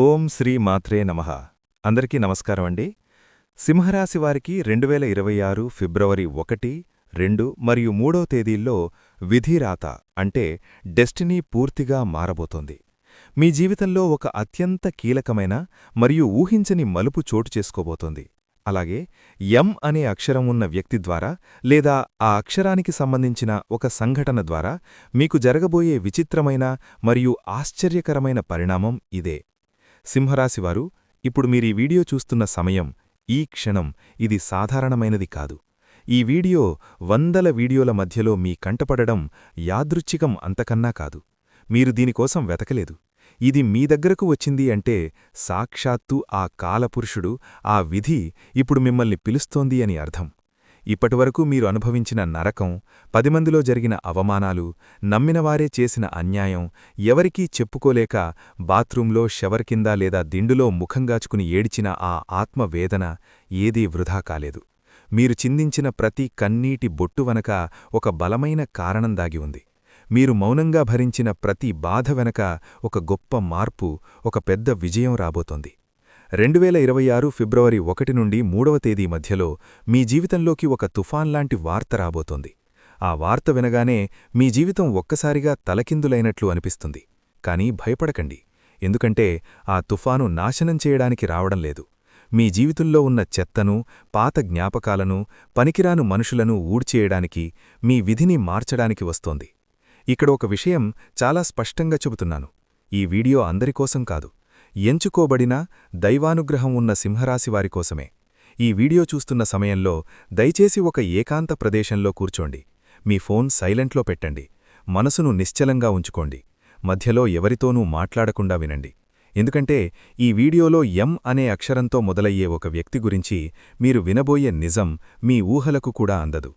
ఓం శ్రీ మాత్రే నమః. అందరికీ నమస్కారం అండి. సింహరాశి వారికి రెండు వేల ఇరవై ఆరు ఫిబ్రవరి ఒకటి రెండు మరియు మూడో తేదీల్లో విధిరాత అంటే డెస్టినీ పూర్తిగా మారబోతోంది. మీ జీవితంలో ఒక అత్యంత కీలకమైన మరియు ఊహించని మలుపు చోటు చేసుకోబోతోంది. అలాగే ఎం అనే అక్షరం ఉన్న వ్యక్తి ద్వారా లేదా ఆ అక్షరానికి సంబంధించిన ఒక సంఘటన ద్వారా మీకు జరగబోయే విచిత్రమైన మరియు ఆశ్చర్యకరమైన పరిణామం ఇదే. సింహరాశివారు ఇప్పుడు మీరీ వీడియో చూస్తున్న సమయం ఈ క్షణం ఇది సాధారణమైనది కాదు. ఈ వీడియో వందల వీడియోల మధ్యలో మీ కంటపడడం యాదృచ్ఛికం అంతకన్నా కాదు. మీరు దీనికోసం వెతకలేదు. ఇది మీ దగ్గరకు వచ్చింది అంటే సాక్షాత్తు ఆ కాలపురుషుడు ఆ విధి ఇప్పుడు మిమ్మల్ని పిలుస్తోంది అని అర్థం. ఇప్పటివరకు మీరు అనుభవించిన నరకం పదిమందిలో జరిగిన అవమానాలు నమ్మినవారే చేసిన అన్యాయం ఎవరికీ చెప్పుకోలేక బాత్రూంలో షవర్ కింద లేదా దిండులో ముఖంగాచుకుని ఏడిచిన ఆ ఆత్మవేదన ఏదీ వృధా కాలేదు. మీరు చిందించిన ప్రతి కన్నీటి బొట్టు వెనక ఒక బలమైన కారణం దాగి ఉంది. మీరు మౌనంగా భరించిన ప్రతి బాధ వెనక ఒక గొప్ప మార్పు ఒక పెద్ద విజయం రాబోతోంది. రెండు వేల ఇరవై ఆరు ఫిబ్రవరి ఒకటి నుండి మూడవ తేదీ మధ్యలో మీ జీవితంలోకి ఒక తుఫాన్లాంటి వార్త రాబోతోంది. ఆ వార్త వినగానే మీ జీవితం ఒక్కసారిగా తలకిందులైనట్లు అనిపిస్తుంది. కాని భయపడకండి. ఎందుకంటే ఆ తుఫాను నాశనం చేయడానికి రావడం లేదు. మీ జీవితంలో ఉన్న చెత్తను పాత జ్ఞాపకాలను పనికిరాను మనుషులను ఊడ్చేయడానికి మీ విధిని మార్చడానికి వస్తోంది. ఇక్కడ ఒక విషయం చాలా స్పష్టంగా చెబుతున్నాను. ఈ వీడియో అందరికోసం కాదు. ఎంచుకోబడిన దైవానుగ్రహం ఉన్న సింహరాశివారి కోసమే. ఈ వీడియో చూస్తున్న సమయంలో దయచేసి ఒక ఏకాంత ప్రదేశంలో కూర్చోండి. మీ ఫోన్ సైలెంట్లో పెట్టండి. మనసును నిశ్చలంగా ఉంచుకోండి. మధ్యలో ఎవరితోనూ మాట్లాడకుండా వినండి. ఎందుకంటే ఈ వీడియోలో ఎం అనే అక్షరంతో మొదలయ్యే ఒక వ్యక్తి గురించి మీరు వినబోయే నిజం మీ ఊహలకు కూడా అందదు.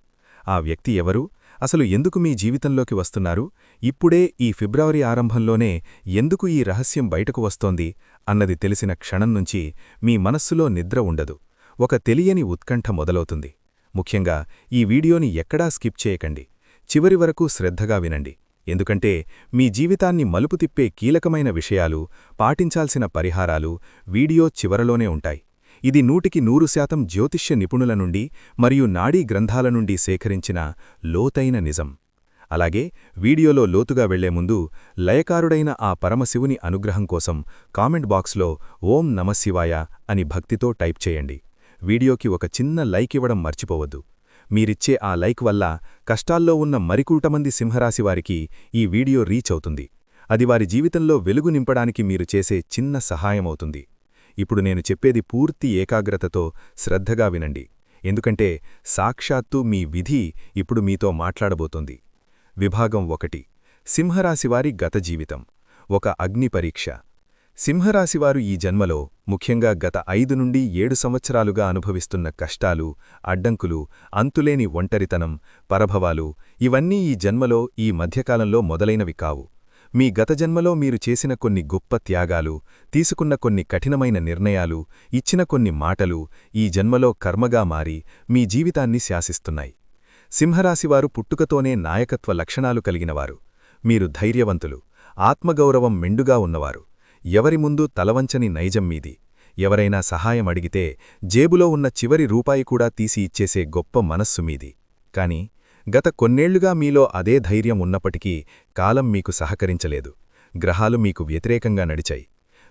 ఆ వ్యక్తి ఎవరు? అసలు ఎందుకు మీ జీవితంలోకి వస్తున్నారు? ఇప్పుడే ఈ ఫిబ్రవరి ఆరంభంలోనే ఎందుకు ఈ రహస్యం బయటకు వస్తోంది? అన్నది తెలిసిన క్షణం నుంచి మీ మనస్సులో నిద్ర ఉండదు. ఒక తెలియని ఉత్కంఠ మొదలవుతుంది. ముఖ్యంగా ఈ వీడియోని ఎక్కడా స్కిప్ చేయకండి. చివరి వరకు శ్రద్ధగా వినండి. ఎందుకంటే మీ జీవితాన్ని మలుపు తిప్పే కీలకమైన విషయాలు పాటించాల్సిన పరిహారాలు వీడియో చివరలోనే ఉంటాయి. ఇది నూటికి నూరు శాతం జ్యోతిష్య నిపుణుల నుండి మరియు నాడీ గ్రంథాల నుండి సేకరించిన లోతైన నిజం. అలాగే వీడియోలో లోతుగా వెళ్ళే ముందు లయకారుడైన ఆ పరమశివుని అనుగ్రహం కోసం కామెంట్ బాక్స్లో ఓం నమశివాయ అని భక్తితో టైప్ చేయండి. వీడియోకి ఒక చిన్న లైక్ ఇవ్వడం మర్చిపోవద్దు. మీరిచ్చే ఆ లైక్ వల్ల కష్టాల్లో ఉన్న మరికూటమంది సింహరాశివారికి ఈ వీడియో రీచ్ అవుతుంది. అది వారి జీవితంలో వెలుగు నింపడానికి మీరు చేసే చిన్న సహాయమవుతుంది. ఇప్పుడు నేను చెప్పేది పూర్తి ఏకాగ్రతతో శ్రద్ధగా వినండి. ఎందుకంటే సాక్షాత్తు మీ విధి ఇప్పుడు మీతో మాట్లాడబోతోంది. విభాగం ఒకటి. సింహరాశివారి గత జీవితం. ఒక అగ్ని పరీక్ష. సింహరాశివారు ఈ జన్మలో ముఖ్యంగా గత ఐదు నుండి ఏడు సంవత్సరాలుగా అనుభవిస్తున్న కష్టాలు అడ్డంకులు అంతులేని ఒంటరితనం పరభవాలు ఇవన్నీ ఈ జన్మలో ఈ మధ్యకాలంలో మొదలైనవి కావు. మీ గత జన్మలో మీరు చేసిన కొన్ని గొప్ప త్యాగాలు తీసుకున్న కొన్ని కఠినమైన నిర్ణయాలు ఇచ్చిన కొన్ని మాటలు ఈ జన్మలో కర్మగా మారి మీ జీవితాన్ని శాసిస్తున్నాయి. సింహరాశివారు పుట్టుకతోనే నాయకత్వ లక్షణాలు కలిగినవారు. మీరు ధైర్యవంతులు ఆత్మగౌరవం మెండుగా ఉన్నవారు. ఎవరి ముందు తలవంచని నైజం మీది. ఎవరైనా సహాయం అడిగితే జేబులో ఉన్న చివరి రూపాయి కూడా తీసి ఇచ్చేసే గొప్ప మనస్సు మీది. కాని గత కొన్నేళ్ళుగా మీలో అదే ధైర్యం ఉన్నప్పటికీ కాలం మీకు సహకరించలేదు. గ్రహాలు మీకు వ్యతిరేకంగా నడిచాయి.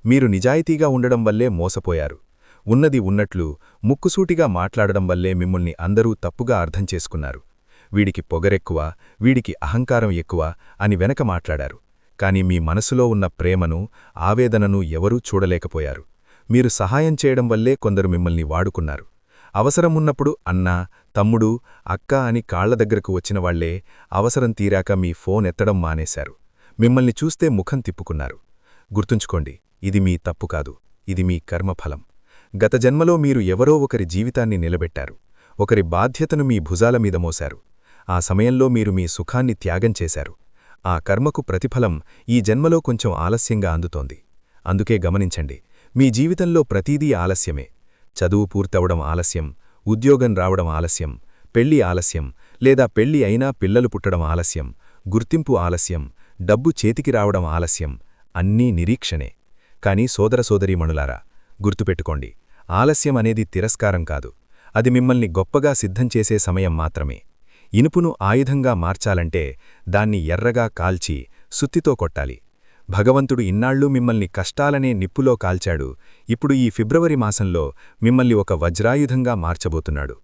మీరు నిజాయితీగా ఉండడం వల్లే మోసపోయారు. ఉన్నది ఉన్నట్లు ముక్కుసూటిగా మాట్లాడడం వల్లే మిమ్మల్ని అందరూ తప్పుగా అర్థం చేసుకున్నారు. వీడికి పొగరెక్కువ వీడికి అహంకారం ఎక్కువ అని వెనక మాట్లాడారు. కాని మీ మనసులో ఉన్న ప్రేమను ఆవేదనను ఎవరూ చూడలేకపోయారు. మీరు సహాయం చేయడం వల్లే కొందరు మిమ్మల్ని వాడుకున్నారు. అవసరమున్నప్పుడు అన్నా తమ్ముడు అక్క అని కాళ్ళ దగ్గరకు వచ్చినవాళ్ళే అవసరం తీరాక మీ ఫోన్ ఎత్తడం మానేశారు. మిమ్మల్ని చూస్తే ముఖం తిప్పుకున్నారు. గుర్తుంచుకోండి ఇది మీ తప్పు కాదు ఇది మీ కర్మఫలం. గత జన్మలో మీరు ఎవరో ఒకరి జీవితాన్ని నిలబెట్టారు. ఒకరి బాధ్యతను మీ భుజాల మీద మోశారు. ఆ సమయంలో మీరు మీ సుఖాన్ని త్యాగం చేశారు. ఆ కర్మకు ప్రతిఫలం ఈ జన్మలో కొంచెం ఆలస్యంగా అందుతోంది. అందుకే గమనించండి మీ జీవితంలో ప్రతీదీ ఆలస్యమే. చదువు పూర్తవడం ఆలస్యం ఉద్యోగం రావడం ఆలస్యం పెళ్ళి ఆలస్యం లేదా పెళ్ళి అయినా పిల్లలు పుట్టడం ఆలస్యం గుర్తింపు ఆలస్యం డబ్బు చేతికి రావడం ఆలస్యం అన్నీ నిరీక్షణే. కాని సోదర సోదరీమణులారా గుర్తుపెట్టుకోండి ఆలస్యం అనేది తిరస్కారం కాదు. అది మిమ్మల్ని గొప్పగా సిద్ధం చేసే సమయం మాత్రమే. ఇనుపును ఆయుధంగా మార్చాలంటే దాన్ని ఎర్రగా కాల్చి సుత్తితో కొట్టాలి. భగవంతుడు ఇన్నాళ్ళూ మిమ్మల్ని కష్టాలనే నిప్పులో కాల్చాడు. ఇప్పుడు ఈ ఫిబ్రవరి మాసంలో మిమ్మల్ని ఒక వజ్రాయుధంగా మార్చబోతున్నాడు.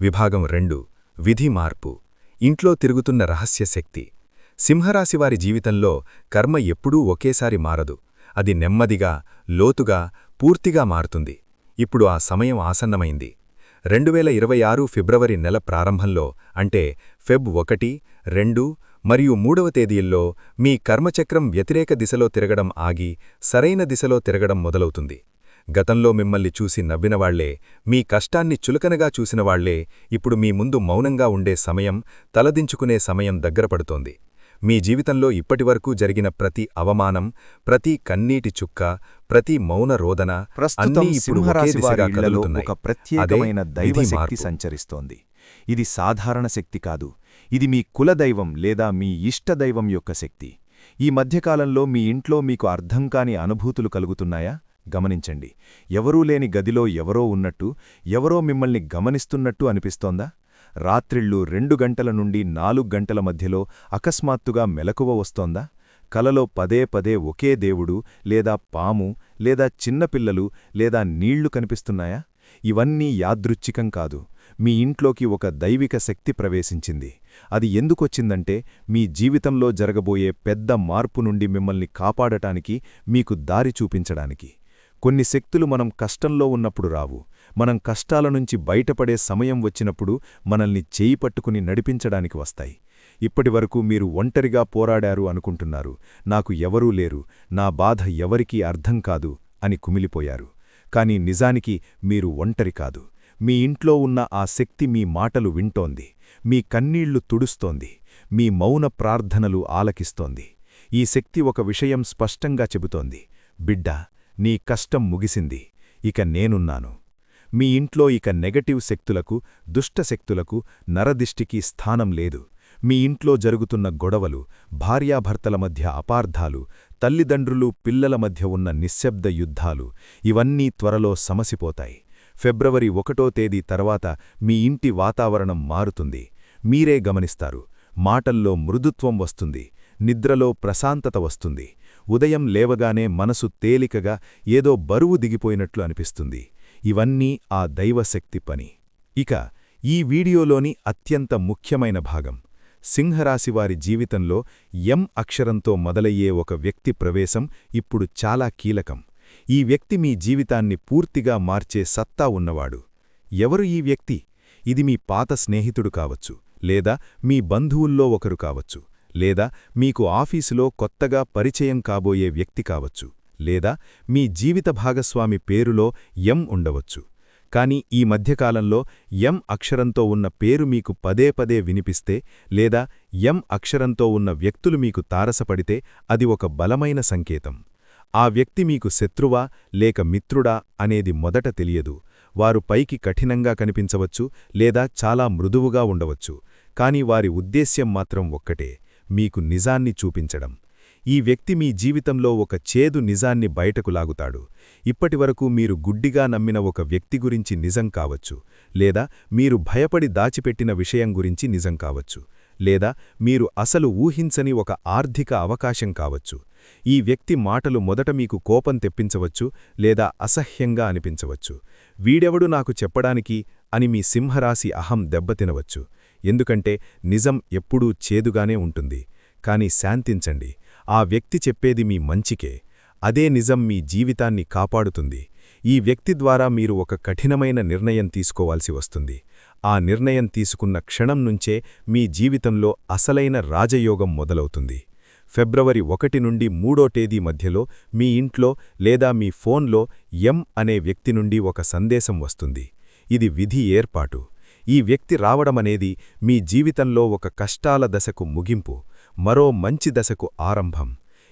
విభాగం రెండు విధి మార్పు. ఇంట్లో తిరుగుతున్న రహస్య శక్తి. సింహరాశివారి జీవితంలో కర్మ ఎప్పుడూ ఒకేసారి మారదు. అది నెమ్మదిగా లోతుగా పూర్తిగా మారుతుంది. ఇప్పుడు ఆ సమయం ఆసన్నమైంది. రెండువేల ఇరవై ఆరు ఫిబ్రవరి నెల ప్రారంభంలో అంటే ఫెబ్ ఒకటి రెండు మరియు మూడవ తేదీల్లో మీ కర్మచక్రం వ్యతిరేక దిశలో తిరగడం ఆగి సరైన దిశలో తిరగడం మొదలవుతుంది. గతంలో మిమ్మల్ని చూసి నవ్వినవాళ్ళే మీ కష్టాన్ని చులకనగా చూసినవాళ్ళే ఇప్పుడు మీ ముందు మౌనంగా ఉండే సమయం తలదించుకునే సమయం దగ్గరపడుతోంది మీ జీవితంలో ఇప్పటివరకు జరిగిన ప్రతి అవమానం ప్రతి కన్నీటి చుక్క ప్రతి మౌన రోదన అన్నీ ఇప్పుడు ఒకే ప్రత్యేకమైన. సంచరిస్తోంది. ఇది సాధారణ శక్తి కాదు ఇది మీ కులదైవం లేదా మీ ఇష్టదైవం యొక్క శక్తి. ఈ మధ్యకాలంలో మీ ఇంట్లో మీకు అర్థం కాని అనుభూతులు కలుగుతున్నాయా? గమనించండి. ఎవరూ లేని గదిలో ఎవరో ఉన్నట్టు ఎవరో మిమ్మల్ని గమనిస్తున్నట్టు అనిపిస్తోందా? రాత్రిళ్ళు రెండు గంటల నుండి నాలుగు గంటల మధ్యలో అకస్మాత్తుగా మెలకువ వస్తోందా? కలలో పదే పదే ఒకే దేవుడు లేదా పాము లేదా చిన్నపిల్లలు లేదా నీళ్ళు కనిపిస్తున్నాయా? ఇవన్నీ యాదృచ్ఛికం కాదు. మీ ఇంట్లోకి ఒక దైవిక శక్తి ప్రవేశించింది. అది ఎందుకొచ్చిందంటే మీ జీవితంలో జరగబోయే పెద్ద మార్పు నుండి మిమ్మల్ని కాపాడటానికి మీకు దారి చూపించడానికి. కొన్ని శక్తులు మనం కష్టంలో ఉన్నప్పుడు రావు. మనం కష్టాల నుంచి బయటపడే సమయం వచ్చినప్పుడు మనల్ని చేయి పట్టుకుని నడిపించడానికి వస్తాయి. ఇప్పటివరకు మీరు ఒంటరిగా పోరాడారు అనుకుంటున్నారు. నాకు ఎవరూ లేరు. నా బాధ ఎవరికీ అర్థం కాదు అని కుమిలిపోయారు. కాని నిజానికి మీరు ఒంటరి కాదు. మీ ఇంట్లో ఉన్న ఆ శక్తి మీ మాటలు వింటోంది మీ కన్నీళ్ళు తుడుస్తోంది మీ మౌన ప్రార్థనలు ఆలకిస్తోంది. ఈ శక్తి ఒక విషయం స్పష్టంగా చెబుతోంది బిడ్డా నీ కష్టం ముగిసింది ఇక నేనున్నాను. మీ ఇంట్లో ఇక నెగటివ్ శక్తులకు దుష్టశక్తులకు నరదిష్టికి స్థానం లేదు. మీ ఇంట్లో జరుగుతున్న గొడవలు భార్యాభర్తల మధ్య అపార్థాలు తల్లిదండ్రులు పిల్లల మధ్య ఉన్న నిశ్శబ్ద యుద్ధాలు ఇవన్నీ త్వరలో సమసిపోతాయి. ఫిబ్రవరి ఒకటో తేదీ తర్వాత మీ ఇంటి వాతావరణం మారుతుంది. మీరే గమనిస్తారు. మాటల్లో మృదుత్వం వస్తుంది. నిద్రలో ప్రశాంతత వస్తుంది. ఉదయం లేవగానే మనసు తేలికగా ఏదో బరువు దిగిపోయినట్లు అనిపిస్తుంది. ఇవన్నీ ఆ దైవశక్తి పని. ఇక ఈ వీడియోలోని అత్యంత ముఖ్యమైన భాగం. సింహరాశివారి జీవితంలో ఎం అక్షరంతో మొదలయ్యే ఒక వ్యక్తి ప్రవేశం ఇప్పుడు చాలా కీలకం. ఈ వ్యక్తి మీ జీవితాన్ని పూర్తిగా మార్చే సత్తా ఉన్నవాడు. ఎవరు ఈ వ్యక్తి? ఇది మీ పాత స్నేహితుడు కావచ్చు లేదా మీ బంధువుల్లో ఒకరు కావచ్చు లేదా మీకు ఆఫీసులో కొత్తగా పరిచయం కాబోయే వ్యక్తి కావచ్చు లేదా మీ జీవిత భాగస్వామి పేరులో ఎం ఉండవచ్చు. కాని ఈ మధ్యకాలంలో ఎం అక్షరంతో ఉన్న పేరు మీకు పదే పదే వినిపిస్తే లేదా ఎం అక్షరంతో ఉన్న వ్యక్తులు మీకు తారసపడితే అది ఒక బలమైన సంకేతం. ఆ వ్యక్తి మీకు శత్రువా లేక మిత్రుడా అనేది మొదట తెలియదు. వారు పైకి కఠినంగా కనిపించవచ్చు లేదా చాలా మృదువుగా ఉండవచ్చు కాని వారి ఉద్దేశ్యం మాత్రం ఒక్కటే మీకు నిజాన్ని చూపించడం. ఈ వ్యక్తి మీ జీవితంలో ఒక చేదు నిజాన్ని బయటకు లాగుతాడు. ఇప్పటివరకు మీరు గుడ్డిగా నమ్మిన ఒక వ్యక్తి గురించి నిజం కావచ్చు లేదా మీరు భయపడి దాచిపెట్టిన విషయం గురించి నిజం కావచ్చు. లేదా మీరు అసలు ఊహించని ఒక ఆర్థిక అవకాశం కావచ్చు. ఈ వ్యక్తి మాటలు మొదట మీకు కోపం తెప్పించవచ్చు లేదా అసహ్యంగా అనిపించవచ్చు. వీడెవడు నాకు చెప్పడానికి అని మీ సింహరాశి అహం దెబ్బతినవచ్చు. ఎందుకంటే నిజం ఎప్పుడూ చేదుగానే ఉంటుంది. కాని శాంతించండి. ఆ వ్యక్తి చెప్పేది మీ మంచికే. అదే నిజం మీ జీవితాన్ని కాపాడుతుంది. ఈ వ్యక్తి ద్వారా మీరు ఒక కఠినమైన నిర్ణయం తీసుకోవాల్సి వస్తుంది. ఆ నిర్ణయం తీసుకున్న క్షణం నుంచే మీ జీవితంలో అసలైన రాజయోగం మొదలవుతుంది. ఫిబ్రవరి ఒకటి నుండి మూడో తేదీ మధ్యలో మీ ఇంట్లో లేదా మీ ఫోన్లో ఎం అనే వ్యక్తి నుండి ఒక సందేశం వస్తుంది. ఇది విధి ఏర్పాటు. ఈ వ్యక్తి రావడమనేది మీ జీవితంలో ఒక కష్టాల దశకు ముగింపు మరో మంచి దశకు ఆరంభం.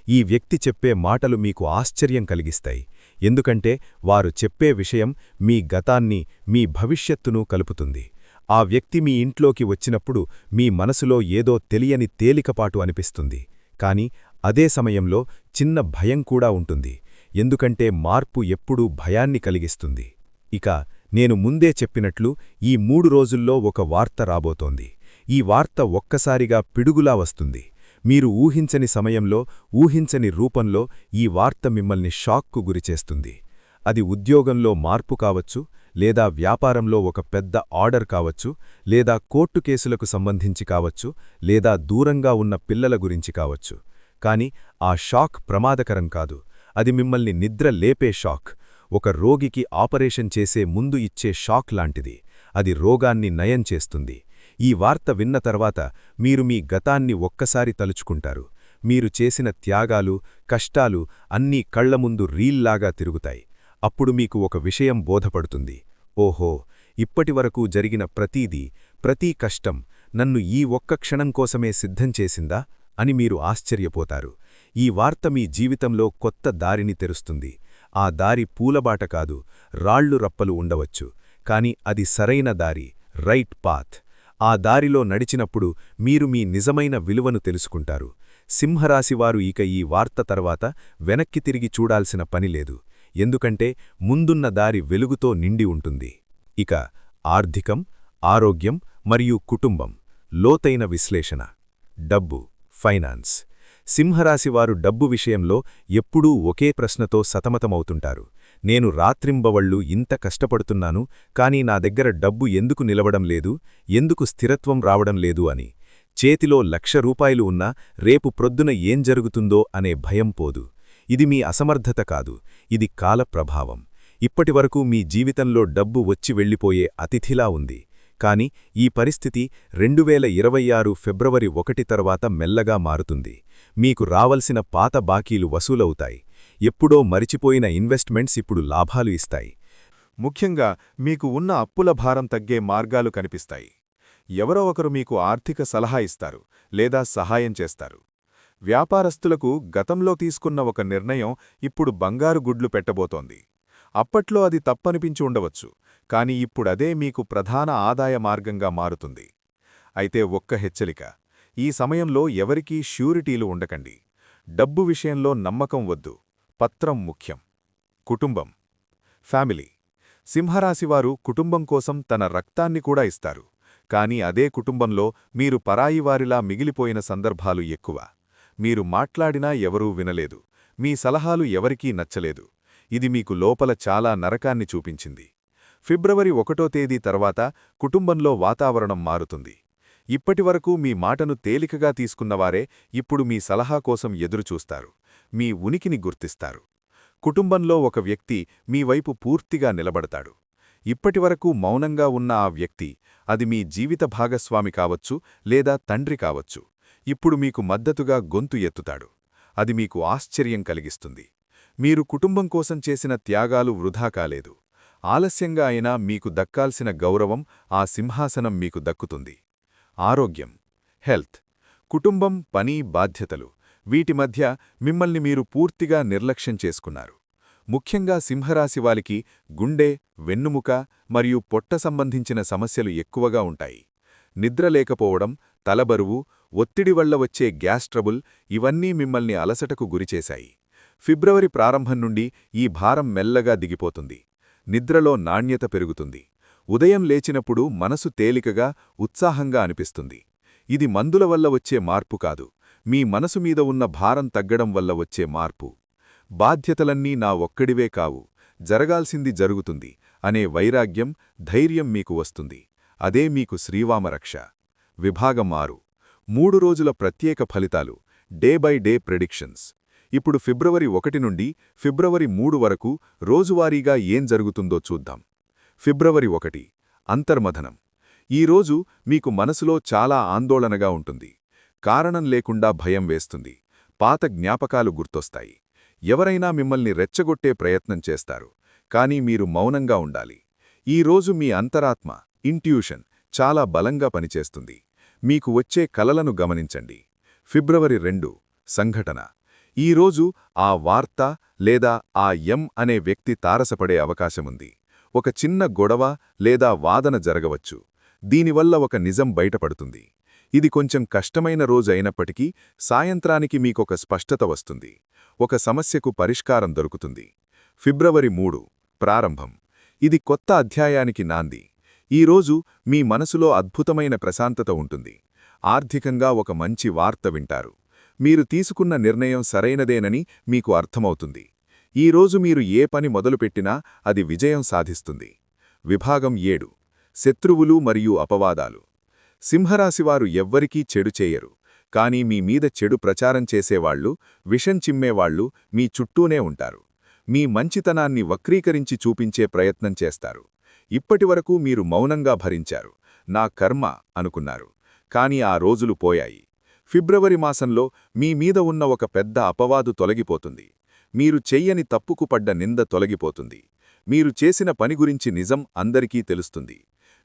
ఈ వ్యక్తి చెప్పే మాటలు మీకు ఆశ్చర్యం కలిగిస్తాయి. ఎందుకంటే వారు చెప్పే విషయం మీ గతాన్ని మీ భవిష్యత్తును కలుపుతుంది. ఆ వ్యక్తి మీ ఇంట్లోకి వచ్చినప్పుడు మీ మనసులో ఏదో తెలియని తేలికపాటు అనిపిస్తుంది. కాని అదే సమయంలో చిన్న భయం కూడా ఉంటుంది. ఎందుకంటే మార్పు ఎప్పుడూ భయాన్ని కలిగిస్తుంది. ఇక నేను ముందే చెప్పినట్లు ఈ మూడు రోజుల్లో ఒక వార్త రాబోతోంది. ఈ వార్త ఒక్కసారిగా పిడుగులా వస్తుంది. మీరు ఊహించని సమయంలో ఊహించని రూపంలో ఈ వార్త మిమ్మల్ని షాక్కు గురిచేస్తుంది. అది ఉద్యోగంలో మార్పు కావచ్చు లేదా వ్యాపారంలో ఒక పెద్ద ఆర్డర్ కావచ్చు లేదా కోర్టు కేసులకు సంబంధించి కావచ్చు లేదా దూరంగా ఉన్న పిల్లల గురించి కావచ్చు. కాని ఆ షాక్ ప్రమాదకరం కాదు. అది మిమ్మల్ని నిద్ర లేపే షాక్. ఒక రోగికి ఆపరేషన్ చేసే ముందు ఇచ్చే షాక్ లాంటిది. అది రోగాన్ని నయం చేస్తుంది. ఈ వార్త విన్న తర్వాత మీరు మీ గతాన్ని ఒక్కసారి తలుచుకుంటారు. మీరు చేసిన త్యాగాలు కష్టాలు అన్నీ కళ్ళ ముందు రీల్లాగా తిరుగుతాయి. అప్పుడు మీకు ఒక విషయం బోధపడుతుంది. ఓహో ఇప్పటివరకు జరిగిన ప్రతీదీ ప్రతీ కష్టం నన్ను ఈ ఒక్క క్షణం కోసమే సిద్ధం చేసిందా అని మీరు ఆశ్చర్యపోతారు. ఈ వార్త మీ జీవితంలో కొత్త దారిని తెరుస్తుంది. ఆ దారి పూలబాట కాదు రాళ్ళు రప్పలు ఉండవచ్చు. కాని అది సరైన దారి రైట్ పాత్. ఆ దారిలో నడిచినప్పుడు మీరు మీ నిజమైన విలువను తెలుసుకుంటారు. సింహరాశివారు ఇక ఈ వార్త తర్వాత వెనక్కి తిరిగి చూడాల్సిన పనిలేదు ఎందుకంటే ముందున్న దారి వెలుగుతో నిండి ఉంటుంది. ఇక ఆర్థికం ఆరోగ్యం మరియు కుటుంబం లోతైన విశ్లేషణ. డబ్బు ఫైనాన్స్. సింహరాశివారు డబ్బు విషయంలో ఎప్పుడూ ఒకే ప్రశ్నతో సతమతమవుతుంటారు. నేను రాత్రింబవళ్ళు ఇంత కష్టపడుతున్నాను కానీ నా దగ్గర డబ్బు ఎందుకు నిలవడం లేదు ఎందుకు స్థిరత్వం రావడం లేదు అని. చేతిలో లక్ష రూపాయలు ఉన్నా రేపు ప్రొద్దున ఏం జరుగుతుందో అనే భయం పోదు. ఇది మీ అసమర్థత కాదు ఇది కాల ప్రభావం. ఇప్పటివరకు మీ జీవితంలో డబ్బు వచ్చి వెళ్ళిపోయే అతిథిలా ఉంది. కాని ఈ పరిస్థితి రెండువేల ఇరవై ఆరు ఫిబ్రవరి ఒకటి తర్వాత మెల్లగా మారుతుంది. మీకు రావలసిన పాత బాకీలు వసూలవుతాయి. ఎప్పుడో మరిచిపోయిన ఇన్వెస్ట్మెంట్స్ ఇప్పుడు లాభాలు ఇస్తాయి. ముఖ్యంగా మీకు ఉన్న అప్పుల భారం తగ్గే మార్గాలు కనిపిస్తాయి. ఎవరో ఒకరు మీకు ఆర్థిక సలహా ఇస్తారు లేదా సహాయం చేస్తారు. వ్యాపారస్తులకు గతంలో తీసుకున్న ఒక నిర్ణయం ఇప్పుడు బంగారు గుడ్లు పెట్టబోతోంది. అప్పట్లో అది తప్పనిపించి ఉండవచ్చు కాని ఇప్పుడదే మీకు ప్రధాన ఆదాయ మార్గంగా మారుతుంది. అయితే ఒక్క హెచ్చరిక ఈ సమయంలో ఎవరికీ ష్యూరిటీలు ఉండకండి. డబ్బు విషయంలో నమ్మకం వద్దు పత్రం ముఖ్యం. కుటుంబం ఫ్యామిలీ సింహరాశివారు కుటుంబం కోసం తన రక్తాన్ని కూడా ఇస్తారు కాని అదే కుటుంబంలో మీరు పరాయివారిలా మిగిలిపోయిన సందర్భాలు ఎక్కువ. మీరు మాట్లాడినా ఎవరూ వినలేదు. మీ సలహాలు ఎవరికీ నచ్చలేదు. ఇది మీకు లోపల చాలా నరకాన్ని చూపించింది. ఫిబ్రవరి ఒకటో తేదీ తర్వాత కుటుంబంలో వాతావరణం మారుతుంది. ఇప్పటివరకు మీ మాటను తేలికగా తీసుకున్నవారే ఇప్పుడు మీ సలహా కోసం ఎదురుచూస్తారు. మీ ఉనికిని గుర్తిస్తారు. కుటుంబంలో ఒక వ్యక్తి మీ వైపు పూర్తిగా నిలబడతాడు. ఇప్పటివరకు మౌనంగా ఉన్న ఆ వ్యక్తి అది మీ జీవిత భాగస్వామి కావచ్చు లేదా తండ్రి కావచ్చు. ఇప్పుడు మీకు మద్దతుగా గొంతు ఎత్తుతాడు. అది మీకు ఆశ్చర్యం కలిగిస్తుంది. మీరు కుటుంబం కోసం చేసిన త్యాగాలు వృధా కాలేదు. ఆలస్యంగా అయినా మీకు దక్కాల్సిన గౌరవం ఆ సింహాసనం మీకు దక్కుతుంది. ఆరోగ్యం హెల్త్ కుటుంబం పని బాధ్యతలు వీటి మధ్య మిమ్మల్ని మీరు పూర్తిగా నిర్లక్ష్యం చేసుకున్నారు. ముఖ్యంగా సింహరాశి వాలికి గుండె వెన్నుముక మరియు పొట్ట సంబంధించిన సమస్యలు ఎక్కువగా ఉంటాయి. నిద్ర లేకపోవడం తలబరువు ఒత్తిడి వల్ల వచ్చే గ్యాస్ ట్రబుల్ ఇవన్నీ మిమ్మల్ని అలసటకు గురిచేశాయి. ఫిబ్రవరి ప్రారంభం నుండి ఈ భారం మెల్లగా దిగిపోతుంది. నిద్రలో నాణ్యత పెరుగుతుంది. ఉదయం లేచినప్పుడు మనసు తేలికగా ఉత్సాహంగా అనిపిస్తుంది. ఇది మందుల వల్ల వచ్చే మార్పు కాదు. మీ మనసు మీద ఉన్న భారం తగ్గడం వల్ల వచ్చే మార్పు. బాధ్యతలన్నీ నా ఒక్కడివే కావు. జరగాల్సింది జరుగుతుంది అనే వైరాగ్యం ధైర్యం మీకు వస్తుంది. అదే మీకు శ్రీవామరక్ష. విభాగం ఆరు. మూడు రోజుల ప్రత్యేక ఫలితాలు. Day by day predictions. ఇప్పుడు ఫిబ్రవరి ఒకటి నుండి ఫిబ్రవరి మూడు వరకు రోజువారీగా ఏం జరుగుతుందో చూద్దాం. ఫిబ్రవరి ఒకటి. అంతర్మథనం. ఈరోజు మీకు మనసులో చాలా ఆందోళనగా ఉంటుంది. కారణం లేకుండా భయం వేస్తుంది. పాత జ్ఞాపకాలు గుర్తొస్తాయి. ఎవరైనా మిమ్మల్ని రెచ్చగొట్టే ప్రయత్నం చేస్తారు. కానీ మీరు మౌనంగా ఉండాలి. ఈరోజు మీ అంతరాత్మ ఇంట్యూషన్ చాలా బలంగా పనిచేస్తుంది. మీకు వచ్చే కలలను గమనించండి. ఫిబ్రవరి రెండు సంఘటన. ఈరోజు ఆ వార్త లేదా ఆ ఎం అనే వ్యక్తి తారసపడే అవకాశముంది. ఒక చిన్న గొడవ లేదా వాదన జరగవచ్చు. దీనివల్ల ఒక నిజం బయటపడుతుంది. ఇది కొంచెం కష్టమైన రోజు అయినప్పటికీ సాయంత్రానికి మీకొక స్పష్టత వస్తుంది. ఒక సమస్యకు పరిష్కారం దొరుకుతుంది. ఫిబ్రవరి మూడు ప్రారంభం. ఇది కొత్త అధ్యాయానికి నాంది. ఈరోజు మీ మనసులో అద్భుతమైన ప్రశాంతత ఉంటుంది. ఆర్థికంగా ఒక మంచి వార్త వింటారు. మీరు తీసుకున్న నిర్ణయం సరైనదేనని మీకు అర్థమవుతుంది. ఈరోజు మీరు ఏ పని మొదలుపెట్టినా అది విజయం సాధిస్తుంది. విభాగం ఏడు. శత్రువులు మరియు అపవాదాలు. సింహరాశివారు ఎవ్వరికీ చెడు చేయరు. కానీ మీ మీద చెడు ప్రచారం చేసేవాళ్ళు విషం చిమ్మేవాళ్ళు మీ చుట్టూనే ఉంటారు. మీ మంచితనాన్ని వక్రీకరించి చూపించే ప్రయత్నం చేస్తారు. ఇప్పటివరకు మీరు మౌనంగా భరించారు. నా కర్మ అనుకున్నారు. కాని ఆ రోజులు పోయాయి. ఫిబ్రవరి మాసంలో మీ మీద ఉన్న ఒక పెద్ద అపవాదు తొలగిపోతుంది. మీరు చెయ్యని తప్పుకు పడ్డ నింద తొలగిపోతుంది. మీరు చేసిన పని గురించి నిజం అందరికీ తెలుస్తుంది.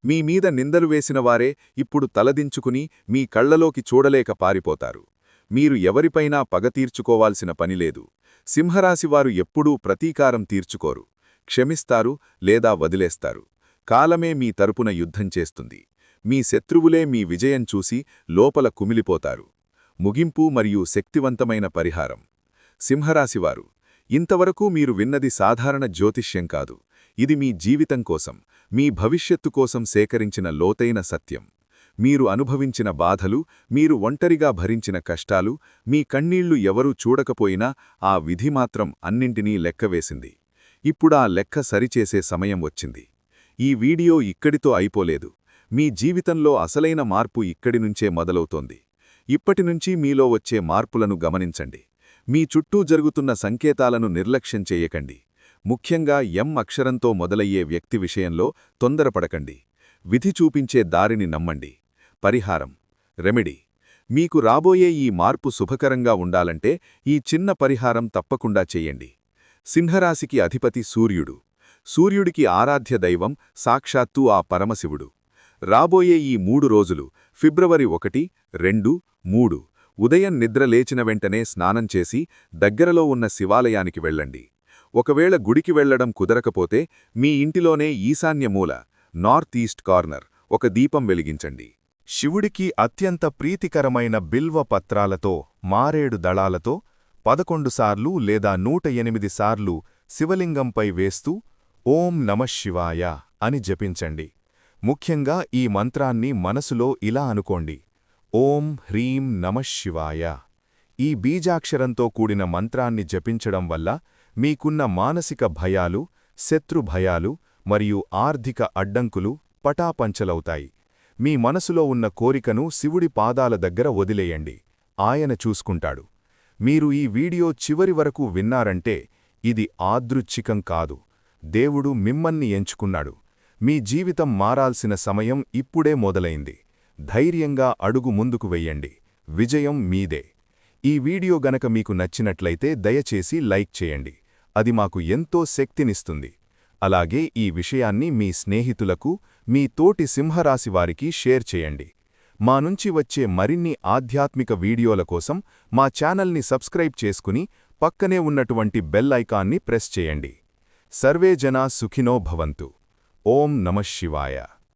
మీ మీద నిందలు వేసిన వారే ఇప్పుడు తలదించుకుని మీ కళ్ళలోకి చూడలేక పారిపోతారు. మీరు ఎవరిపైనా పగ తీర్చుకోవాల్సిన పనిలేదు సింహరాశివారు ఎప్పుడూ ప్రతీకారం తీర్చుకోరు. క్షమిస్తారు లేదా వదిలేస్తారు. కాలమే మీ తరపున యుద్ధం చేస్తుంది. మీ శత్రువులే మీ విజయం చూసి లోపల కుమిలిపోతారు. ముగింపు మరియు శక్తివంతమైన పరిహారం. సింహరాశివారు ఇంతవరకు మీరు విన్నది సాధారణ జ్యోతిష్యం కాదు. ఇది మీ జీవితం కోసం మీ భవిష్యత్తు కోసం సేకరించిన లోతైన సత్యం. మీరు అనుభవించిన బాధలు మీరు ఒంటరిగా భరించిన కష్టాలు మీ కన్నీళ్ళు ఎవరూ చూడకపోయినా ఆ విధి మాత్రం అన్నింటినీ లెక్కవేసింది. ఇప్పుడా లెక్క సరిచేసే సమయం వచ్చింది. ఈ వీడియో ఇక్కడితో అయిపోలేదు. మీ జీవితంలో అసలైన మార్పు ఇక్కడి నుంచే మొదలవుతోంది. ఇప్పటినుంచి మీలో వచ్చే మార్పులను గమనించండి. మీ చుట్టూ జరుగుతున్న సంకేతాలను నిర్లక్ష్యం చేయకండి. ముఖ్యంగా ఎం అక్షరంతో మొదలయ్యే వ్యక్తి విషయంలో తొందరపడకండి. విధి చూపించే దారిని నమ్మండి. పరిహారం. రెమెడీ. మీకు రాబోయే ఈ మార్పు శుభకరంగా ఉండాలంటే ఈ చిన్న పరిహారం తప్పకుండా చేయండి. సింహరాశికి అధిపతి సూర్యుడు. సూర్యుడికి ఆరాధ్య దైవం సాక్షాత్తూ ఆ పరమశివుడు. రాబోయే ఈ మూడు రోజులు ఫిబ్రవరి ఒకటి రెండు మూడు ఉదయం నిద్ర లేచిన వెంటనే స్నానం చేసి దగ్గరలో ఉన్న శివాలయానికి వెళ్ళండి. ఒకవేళ గుడికి వెళ్ళడం కుదరకపోతే మీ ఇంటిలోనే ఈశాన్యమూల నార్త్ ఈస్ట్ కార్నర్ ఒక దీపం వెలిగించండి. శివుడికి అత్యంత ప్రీతికరమైన బిల్వ పత్రాలతో మారేడు దళాలతో పదకొండు సార్లు లేదా నూట ఎనిమిది సార్లు శివలింగంపై వేస్తూ ఓం నమశివాయ అని జపించండి. ముఖ్యంగా ఈ మంత్రాన్ని మనసులో ఇలా అనుకోండి. ఓం హ్రీం నమశివాయ ఈ బీజాక్షరంతో కూడిన మంత్రాన్ని జపించడం వల్ల మీకున్న మానసిక భయాలు శత్రు భయాలు మరియు ఆర్థిక అడ్డంకులు పటాపంచలవుతాయి. మీ మనసులో ఉన్న కోరికను శివుడి పాదాల దగ్గర వదిలేయండి. ఆయన చూసుకుంటాడు. మీరు ఈ వీడియో చివరి వరకు విన్నారంటే ఇది ఆదృచ్ఛికం కాదు. దేవుడు మిమ్మల్ని ఎంచుకున్నాడు. మీ జీవితం మారాల్సిన సమయం ఇప్పుడే మొదలైంది. ధైర్యంగా అడుగు ముందుకు వెయ్యండి విజయం మీదే. ఈ వీడియో గనక మీకు నచ్చినట్లయితే దయచేసి లైక్ చేయండి. అది మాకు ఎంతో శక్తినిస్తుంది. అలాగే ఈ విషయాన్ని మీ స్నేహితులకు మీ తోటి సింహరాశివారికి షేర్ చేయండి. మా నుంచి వచ్చే మరిన్ని ఆధ్యాత్మిక వీడియోల కోసం మా ఛానల్ని సబ్స్క్రైబ్ చేసుకుని పక్కనే ఉన్నటువంటి బెల్ ఐకాన్ని ప్రెస్ చేయండి. सर्वे जना सुखिनो भवन्तु। ओम नमः शिवाय।